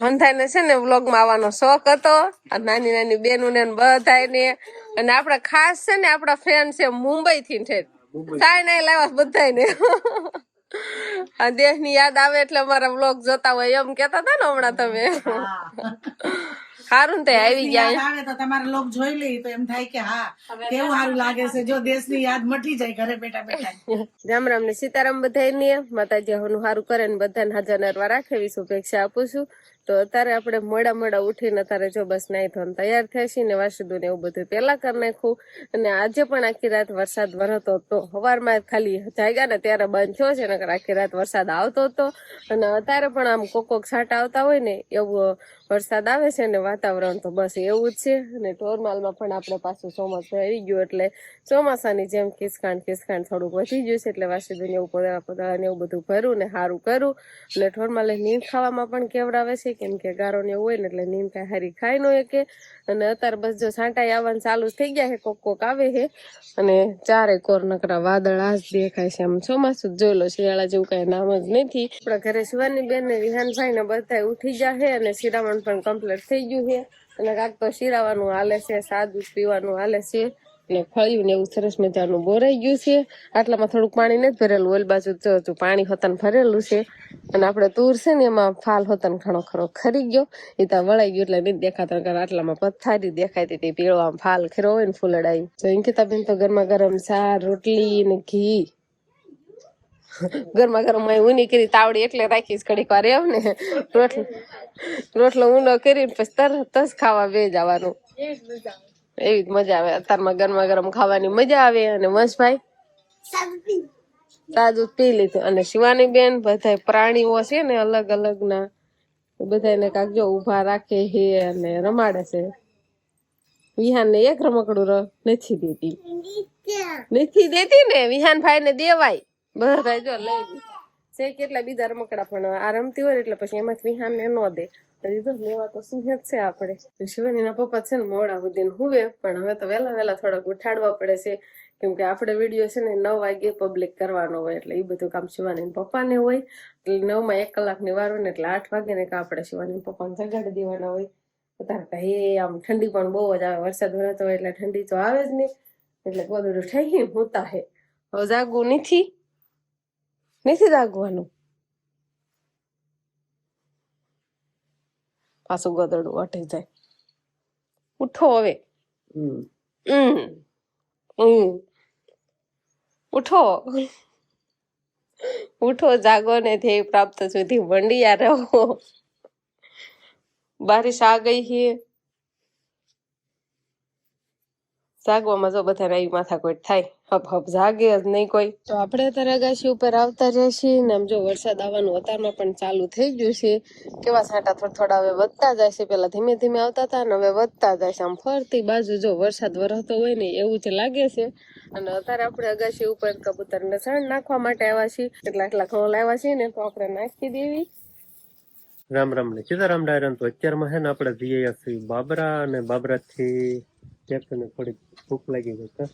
હંધાઈને છે ને વ્લોગમાં આવવાનો શોખ હતો. નાની નાની બેનું ને બધાને અને આપડા ખાસ છે ને આપડા ફ્રેન્ડ છે મુંબઈ થી છે સાય નહીં લાવ્યા બધાને આ દેશની યાદ આવે એટલે અમારા વ્લોગ જોતા હોય એમ કેતા હતા ને હમણાં તમે. સારું તે આવી જાય. આવે તો તમારા લોક જોઈ લે તો એમ થાય કે હા કેવું સારું લાગે છે? જો દેશની યાદ મટી જાય ઘરે બેઠા બેઠા. રામ રામ ને સીતારામ બધાને માતાજી હનું સારું કરે ને બધાને હાજર નરવા રાખે. શુભેચ્છા આપું છું. તો અત્યારે આપણે મોડા મોડા ઉઠીને અત્યારે જો બસ નાઈ ધોન તૈયાર થયા છીએ ને વાસુદું ને એવું બધું પેલા કરી નાખ્યું અને આજે પણ આખી રાત વરસાદ વરતો હતો. સવારમાં ખાલી જાગ્યા ને ત્યારે બંધ થયો છે નકર આખી રાત વરસાદ આવતો હતો. અને અત્યારે પણ આમ કોક કોક છાંટા આવતા હોય ને એવું વરસાદ આવે છે ને વાતાવરણ તો બસ એવું જ છે. અને ટોરમાલમાં પણ આપણે પાછું ચોમાસું આવી ગયું એટલે ચોમાસાની જેમ ખિસકાણ ખિસકાણ થોડુંક વધી ગયું છે એટલે વાસુદું એવું પદળા એવું બધું ભરું ને સારું કરું. અને ઠોરમાલે નીમ ખાવામાં પણ કેવડાવે છે, કેમ કે ગારો ને એવું હોય ને એટલે નીમ કાંઈ હારી ખાઈ ન કે અને અત્યારે બસ જો છાંટાઈ આવવાનું ચાલુ થઈ ગયા છે, કોક કોક આવે છે. અને ચારે કોર નકરા વાદળ આજ દેખાય છે, આમ ચોમાસું જ જોઈ લો શિયાળા જેવું કઈ નામ જ નથી. આપણા ઘરે શિવાની બેન ને વિહાનભાઈ ને બધા ઉઠી ગયા છે અને શિરામણ પણ કમ્પ્લીટ થઈ ગયું છે. અને કાંક તો શિરાવાનું હાલે છે, સાદું પીવાનું હાલે છે. એટલે ફળ્યું ને એવું સરસ મજાનું બોરાઈ ગયું છે. આટલામાં થોડુંક પાણી નથી ભરેલું, ઓલ બાજુ જો પાણી હોતન ભરેલું છે. અને આપણે તુર છે ને એમાં ફાલ હોતન ઘણો ખરો ખરી ગયો. એ તો વળાઈ ગયું એટલે નહીં દેખાતા નકર આટલામાં પથારી દેખાતી હતી પીળો આમ ફાલ ખરો હોય ને ફૂલડાઈ. તો અંકિતા બેન તો ગરમા ગરમ સાર રોટલી ને ઘી ગરમા ગરમ ઊની કરી તાવડી એટલે રાખીશ ઘડીક વાર, એમ ને? રોટલો રોટલો ઊંડો કરીને પછી તરત જ ખાવા બે જવાનું. એવી જ મજા આવે. અત્યારમાં ગરમા ગરમ ખાવાની મજા આવે અને વંશભાઈ? તાજું પી લીધું. અને શિવાની બેન બધા પ્રાણીઓ છે ને અલગ અલગ ના બધાને કાંક જો ઊભા રાખે હે અને રમાડે છે. વિહાન ને એક રમકડું નથી દેતી. નથી દેતી ને? વિહાન ભાઈ ને દેવાય. બધા જો લઈ. છે કેટલા બીજા રમકડા પણ આ રમતી હોય એટલે પછી એમાંથી વિહાન ને ન દે. કીધું લેવા તો શું જ છે આપણે. શિવાનીના પપ્પા છે ને મોડા સુધી હુવે, પણ હવે તો વહેલા વહેલા થોડાક ઉઠાડવા પડે છે. કેમ કે આપણે વીડિયો છે ને નવ વાગે પબ્લિક કરવાનો હોય એટલે એ બધું કામ શિવાની પપ્પાને હોય. એટલે નવમાં એક કલાકની વાર હોય ને એટલે આઠ વાગે ને આપણે શિવાની પપ્પાને જગાડી દેવાના હોય. અત્યારે તો આમ ઠંડી પણ બહુ જ આવે, વરસાદ વરસતો હોય એટલે ઠંડી તો આવે જ નહીં. એટલે ગોદડું ઠઈ હું હે. હવે જાગવું નથી. નથી જાગવાનું પાછું ગદડું અટે જાય. ઉઠો હવે. હમ. હમ. ઉઠો. ઉઠો જાગો ને ધ્યેય પ્રાપ્ત સુધી વંડિયા રહો. બારિશ આ ગઈ છે જાગવામાં જો બધાને આવી માથાકોટ થાય. હપ હપ જાગે જ નહીં કોઈ. તો આપણે અત્યારે અગાશી ઉપર આવતા રહ્યા છીએ ને આમ જો વરસાદ આવવાનું અત્યારમાં પણ ચાલુ થઈ ગયું છે. કેવા છાંટા થોડા થોડા હવે વધતા જાય છે પેલા ધીમે ધીમે આવતા હતા ને હવે વધતા જાય છે આમ ફરતી બાજુ જો વરસાદ વરસતો હોય ને એવું જ લાગે છે. અને અત્યારે આપણે અગાશી ઉપર કબૂતરને છાણ નાખવા માટે આવ્યા છીએ. એટલા એટલા ઘઉં આવ્યા છીએ ને તો આપણે નાખી દેવી. રામ રામ ને સીતારામ ડાયરન તો અત્યારમાં છે ને આપણે જઈએ છીએ બાબરા અને બાબરા થી ને થોડીક ભૂખ લાગી ગઈ તો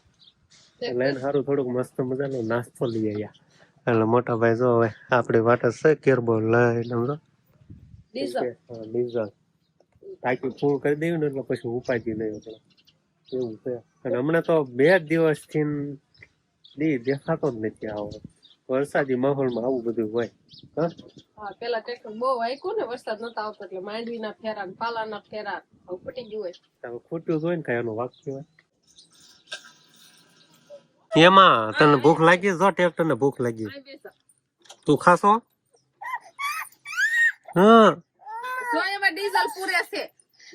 લઈને સારું થોડુંક મસ્ત મજાનો નાસ્તો લઈ આવ્યા એટલે મોટા ભાઈ જો હવે આપણી વાટ છે કેરબો લઈને સમજો. ડીઝલ? ટાંકી ફૂલ કરી દેવી ને એટલે પછી ઉપાજી નહીં એટલે એવું છે. અને હમણાં તો બે જ દિવસથી દી દેખાતો જ નથી આવો. વરસાદી માહોલમાં આવું બધું હોય. હા? પેલા ટ્રેક્ટર બહુ વાયકું ને વરસાદ નતો આવતો એટલે માંડવીના ફેરા ને પાલાના ફેરા હવે ગયું હોય. હવે ખોટું જ હોય ને કઈ એનું વાક કહેવાય. એમાં તને ભૂખ લાગી જો ટ્રેક્ટર ને ભૂખ લાગી. તું ખાશો? હા. જો એમાં ડીઝલ પૂરે છે.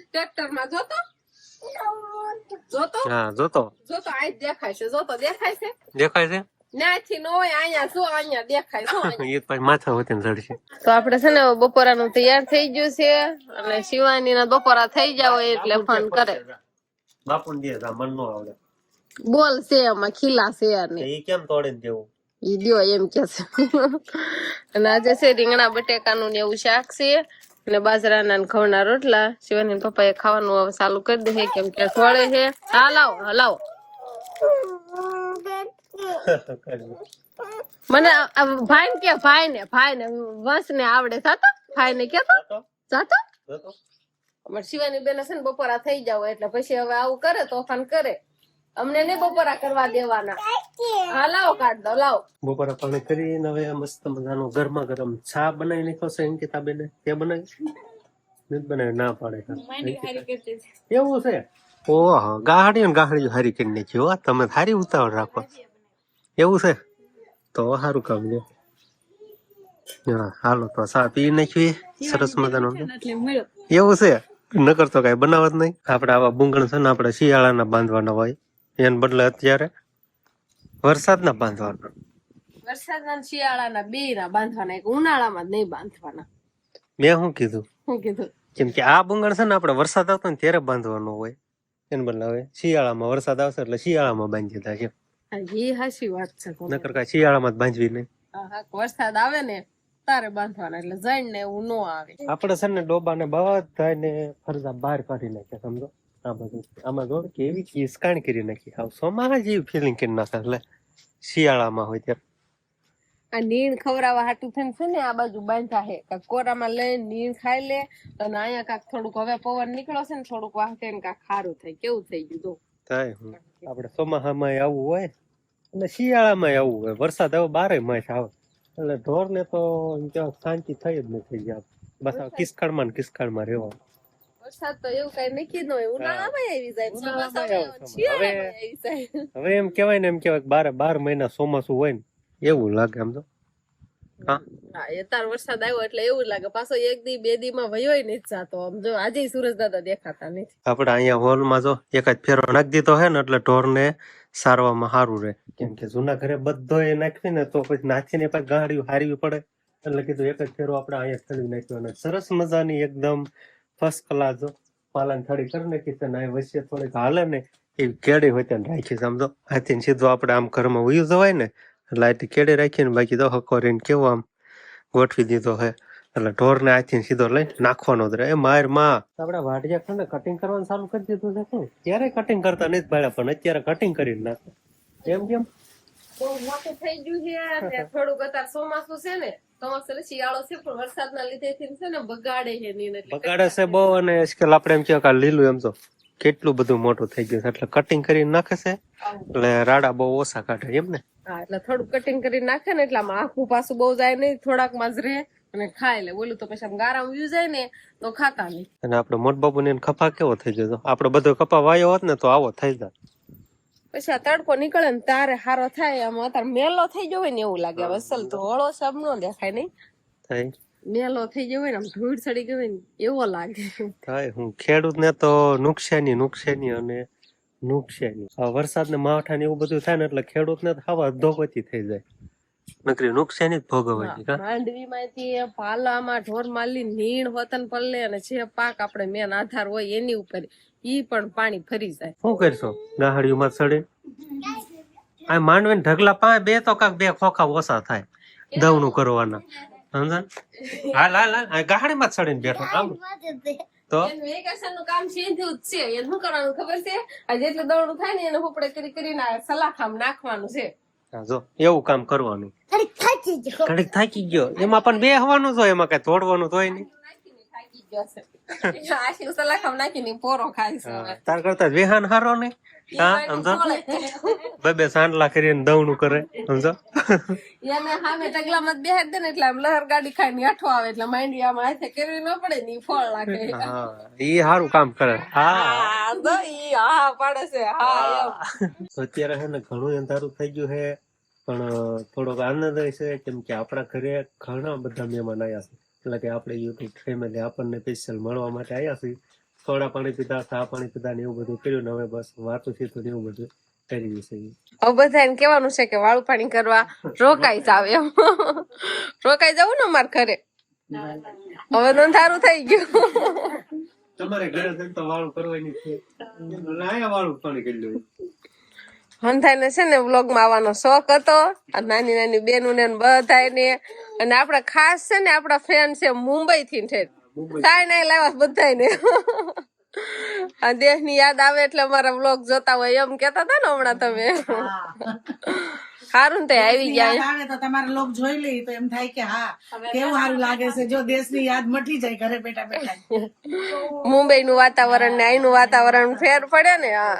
ટ્રેક્ટરમાં જોતો? જોતો? હા જોતો. જોતો આ દેખાય છે. જોતો દેખાય છે? દેખાય છે? ન્યાથી નો હોય અહીંયા દેખાય શું અહીંયા. એ માથા હોતી ને ચડશે તો આપણે છે ને બપોરાનું તૈયાર થઈ ગયું છે અને શિવાની ના બપોરા થઈ જાવ એટલે ફોન કરે. બાપુ ને દે મન નો આવડે. બોલ છે એમાં ખીલા છે અને એ કેમ તોડી ને દેવું? ઈ દ્યો એમ કે છે. અને આજે છે રીંગણા બટેકાનું ને એવું શાક છે. અને બાજરાના ને ઘઉંના રોટલા. શિવાની પપ્પાએ ખાવાનું ચાલુ કરી દે કેમ કે થોડે છે. હા લાવો હા, લાવો. મને ભાઈ ને કે ભાઈ ને ભાઈ ને વંશ ને આવડે સાતો ભાઈ ને કેતો સાતો અમાર શિવાની બેન છે ને બપોરા થઈ જાવ એટલે પછી હવે આવું કરે તોફાન કરે. અમને નહીં બપોરા કરવા દેવાના. હા લાવો કાઢ દો લાવો. બપોરા પાણી કરીને હવે મસ્ત મજાનો ગરમા ગરમ ચા બનાવી નાખો છે અંકિતા બેને. તે બનાવી? નથી બનાવી ના પાડે. એવું છે? ઓહ ગાહડી ને ગાહડી હારી કરીને જો હો. તમે હારી ઉતાવળ રાખો. એવું છે? તો સારું કામ લે હા હાલો તો પી નાખી સરસ મજાનો. એવું છે? નકર તો કઈ બનાવત નહીં. આપણે આવા બુંગણ છે ને આપણે શિયાળાના બાંધવાના હોય. એને બદલે અત્યારે વરસાદના બાંધવાના. વરસાદના શિયાળાના બે ના બાંધવાના. એક ઉનાળામાં નહીં બાંધવાના. મેં શું કીધું? શું કીધું? કેમ કે આ બુંગણ છે ને આપણે વરસાદ આવતો ને ત્યારે બાંધવાનો હોય. એને બદલે હવે શિયાળામાં વરસાદ આવશે એટલે શિયાળામાં બાંધી દીધા છે. એ હાચી વાત છે. નકર કાંઈ શિયાળામાં જ બાંધવી નહીં હા, હા, વરસાદ આવે ને તારે બાંધવાના એટલે જઈને ને એવું ન આવે. આપણે છે ને ડોબા ને બધા ને ફરજા બહાર કાઢી નાખ્યા સમજો? આ બધું. આમાં જો કેવી કિસકાણ કરી નાખી. આવ સોમાં જેવી ફિલિંગ કરી નાખે એટલે શિયાળામાં હોય ત્યારે. આ નીણ ખવરાવા હાટું થઈને છે ને આ બાજુ બાંધ્યા હે. કાંઈક કોરામાં લઈને નીણ ખાઈ લે અને અહીંયા કાંક થોડુંક હવે પવન નીકળો છે ને થોડુંક વાહ ને કાંક ખારું થાય. કેવું થઈ ગયું થાય. આપણે ચોમાસામાં આવવું હોય અને શિયાળામાં આવવું હોય. વરસાદ હવે બારે માસ આવે. એટલે ઢોર ને તો શાંતિ થઈ જ નથી ગયા બસ કિસકાળમાં ને કિસકાળમાં રહેવા વરસાદ તો એવું કઈ નક્કી ન હોય. ઉનાળામાં આવી જાય. ઉનાળામાં ચોમાસામાં આવે, શિયાળામાં આવી જાય. હવે એમ કેવાય ને એમ કેવાય બાર બારે મહિના ચોમાસું હોય ને એવું લાગે આમ તો. તાર વરસાદ આવ્યો એટલે એવું લાગે. પાછો એક દી બે દી માં વયોય નથી જાતો. આમ જો આજે સુરજ દાદા દેખાતા નથી. આપણે અહીંયા હોલમાં જો એક જ ફેરો નાખી દીધો હે ને એટલે ઢોરને સારવામાં સારું રહે. કેમ કે જૂના ઘરે બધો એ નાખવી ને તો પછી નાખીને પાછી ગાડીઓ હારવી પડે. એટલે કીધું એક જ ફેરો આપણે અહીંયા થડી નાખ્યો અને સરસ મજાની એકદમ ફર્સ્ટ ક્લાસ જો. પાલન થડી કરી નાખી છે ને વચ્ચે થોડીક હાલે ને એ કેડી હોય ત્યાં રાખી સમજો આથી સીધો આપણે આમ ઘરમાં ઉયું જવાય ને એટલે કેડે કેડી રાખીને બાકી તો કરીને કેવો આમ ગોઠવી દીધો હે. એટલે ઢોરને આથી સીધો લઈ નાખવાનો જ રહે. એ મારમાં. આપડા વાડિયા ખંડ કટિંગ કરવાનું ચાલુ કરી દીધું છે ત્યારે કટિંગ કરતા નહીં ભાડા પણ અત્યારે કટિંગ કરીને નાખે. એમ કેમ? બહુ મોટું થઈ ગયું છે ને થોડુંક અત્યારે ચોમાસું છે ને ચોમાસું શિયાળો છે પણ વરસાદના લીધે છે ને બગાડે છે નીણ બગાડે છે બહુ અને આજકાલ આપણે એમ કે આ લીલું એમ તો કેટલું બધું મોટું થઈ ગયું છે. એટલે કટિંગ કરીને નાખે છે. એટલે રાડા બહુ ઓછા કાઢે એમ ને? હા એટલે થોડું કટિંગ કરી નાખે ને એટલે આમાં આખું પાછું બહુ જાય નહીં થોડાકમાં જ રહે અને ખાય લે. બોલું તો પછી આમ ગારામ વ્યુ જાય ને તો ખાતા નહીં. અને આપણો મોટ બાબુ ને ખપા કેવો થઈ જતો હતો બધો કપા વાયો હોત ને તો આવો થઈ જાય પછી આ તડકો નીકળે ને તારે હારો થાય આમ અત્યારે મેલો થઈ ગયો હોય ને એવું લાગે. અસલ તો હળો સબ નો દેખાય નહીં. થાય મેલો થઈ ગયો હોય ને આમ ધૂળ ચડી ગયો હોય ને એવો લાગે. થાય. હું ખેડૂત ને તો નુકસાની નુકસાની અને નુકસાની આ વરસાદ ને માવઠા ને એવું બધું થાય ને એટલે ખેડૂત ને હવા ધોપતી થઈ જાય. નકરી નુકસાની જ ભોગવવાની કા? માંડવી માંથી પાલામાં ઢોર માલી નીણ હોતન પલ્લે અને જે પાક આપણે મેન આધાર હોય એની ઉપર ઈ પણ પાણી ફરી જાય. શું કરશો? ગાહડીમાં સડે આ માંડવી ને ઢગલા પા બે તો કાક બે ખોખા ઓછા થાય દવનું કરવાના. સમજા હાલ હાલ હાલ આ ગાહડીમાં જ ચડીને બેઠો. આમ તો? વેકેશનનું કામ સીધું જ છે. એને શું કરવાનું ખબર છે? આ જેટલું દોડું થાય ને એને ઉપડે કરી કરીને આ સલાખામ નાખવાનું છે. જો એવું કામ કરવાનું. ઘડીક થાકી ગયો. એમાં પણ બે હવાનું જ હોય એમાં કઈ તોડવાનું તો હોય નહીં. આશી સલાખામ નાખીને પોરો ખાય તાર કરતા વેહાન હારો ને? હા સમજો? બે બે સાંડલા કરીને દવનું કરે સમજો? એને સામે ટગલામાં માં બેહાડી દે ને એટલે આમ લહર ગાડી ખાઈને આઠો આવે એટલે માંડી આમાં હાથે કરવી ન પડે ને ફળ લાગે. હા ઈ સારું કામ કરે. હા. હા તો ઈ હા પાડે છે હા અત્યારે હે ને ઘણું અંધારું થઈ ગયું હે પણ થોડોક આનંદ છે કેમ કે આપણા ઘરે ઘણા બધા મહેમાન આવ્યા છે. એટલે કે આપણે યુટ્યુબ ફેમિલી આપણને સ્પેશિયલ મળવા માટે આવ્યા છીએ. સોડા પાણી પીધા સા પાણી પીધા ને એવું બધું કર્યું ને હવે બસ વાતું સીતું ને એવું બધું કરી છે હવે બધા એમ કેવાનું છે કે વાળું પાણી કરવા રોકાઈ જાવ એમ. રોકાઈ જવું ને અમાર ઘરે. હવે તો અંધારું થઈ ગયું. તમારે ઘરે જઈને તો વાળું કરવાની છે. વાળું પાણી કરી લેવું હંધાઈને છે ને વ્લોગમાં આવવાનો શોખ હતો. આ નાની નાની બેનું ને બધાય ને અને આપડા ખાસ છે ને આપડા ફ્રેન્ડ છે મુંબઈ થી ઠેઠ. સાય નાય લાવ્યા બધાય ને આ દેહની યાદ આવે એટલે અમારા વ્લોગ જોતા હોય એમ કેતા હતા ને હમણાં તમે. સારું ને તે આવી ગયા આવે તો તમારા લોક જોઈ લે તો એમ થાય કે હા કેવું સારું લાગે છે. જો દેશની યાદ મટી જાય ઘરે બેઠા બેઠા. મુંબઈ નું વાતાવરણ ને અહીંનું વાતાવરણ ફેર પડે ને હા.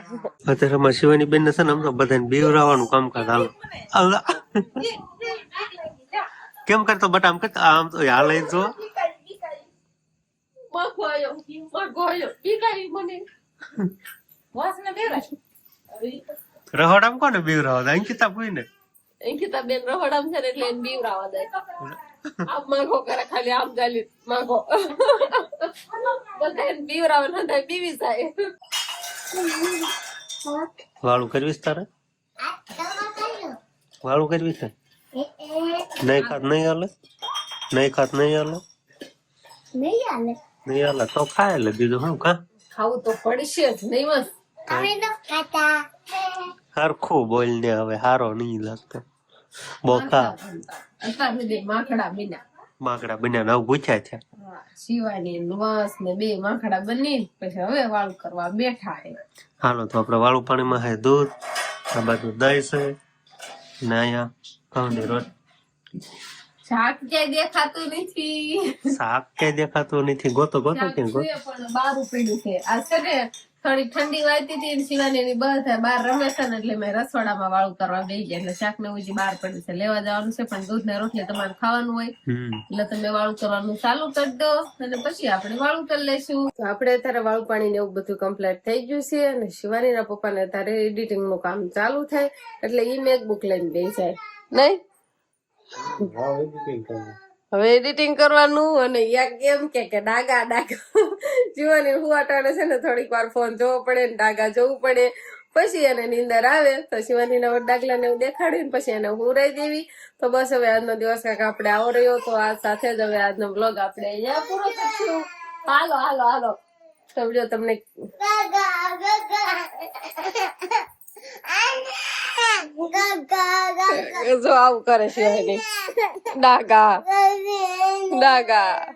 અત્યારે માં શિવાની બેન ને છે ને હમણાં બધાને બેવરાવાનું કામ કામકાજ હાલો. કેમ કરતો બટ? આમ કરતો? આમ તો હાલ જો. રહોડામ કોને બીવરાવા? અંકિતા પૂઈ ને. અંકિતા બેન રહોડામ છે ને એટલે એને બીવરાવા દે. આમ માંગો કરે ખાલી આમ ગાલી માંગો. બધા એને બીવરાવે ને થાય બીવી જાય. વાળું કરવીશ તારે? વાળું કરવીશ છે નહીં ખાત નહીં હાલે? નહીં ખાત નહીં હાલે? નહીં હાલે. તો ખાય લે બીજું શું ખા? ખાવું તો પડશે જ નહીં મસ્ત હરખું બોલ ને હવે હારો નહીં લાગતો. સુધી માખડા બીના માકડા બન્યા નવ પૂછ્યા છે. શિવાની નવાસ ને બે માખડા બની પછી હવે વાળ કરવા બેઠા હે હાલો તો આપણે વાળું પાણીમાં હે દૂધ આ બાજુ દહીં છે ને અહીંયા ઘઉંની રોટ. શાક કે દેખાતું નથી. શાક કે દેખાતું નથી ગોતો ગોતો કે ગોતો? બારું પડ્યું છે. આ છે ને થોડી ઠંડી વાતી હતી શિવાની ની બધા બહાર રમે છે ને એટલે મેં રસોડામાં વાળું કરવા બેસી ગયા. એટલે શાક ને ઉજી બહાર પડ્યું છે લેવા જવાનું છે પણ દૂધ ને રોટલી તમારે ખાવાનું હોય. એટલે તમે વાળું કરવાનું ચાલુ કરી દો અને પછી આપણે વાળું કરી લેશું તો આપણે અત્યારે વાળું પાણી ને એવું બધું કમ્પ્લીટ થઈ ગયું છે અને શિવાની ના પપ્પા ને અત્યારે એડિટિંગનું કામ ચાલુ થાય એટલે ઈ મેકબુક લઈને બે જાય. નહીં? હવે એડિટિંગ કરવાનું અને યા કેમ કે કે ડાગા ડાગા. જીવાની હુવાટાને છે ને થોડીક વાર ફોન જોવો પડે ને ડાગા જોવું પડે. પછી એને નીંદર આવે, તો શિવાની ના ડાગલા ને એવું દેખાડ્યું ને પછી એને હુરાઈ દેવી. તો બસ હવે આજનો દિવસ કાંઈક આપણે આવો રહ્યો, તો આ સાથે જ હવે આજનો બ્લોગ આપણે અહીંયા પૂરો થશું હાલો હાલો હાલો. સમજો તમને જો આવું કરે છે ડાગા ડાગા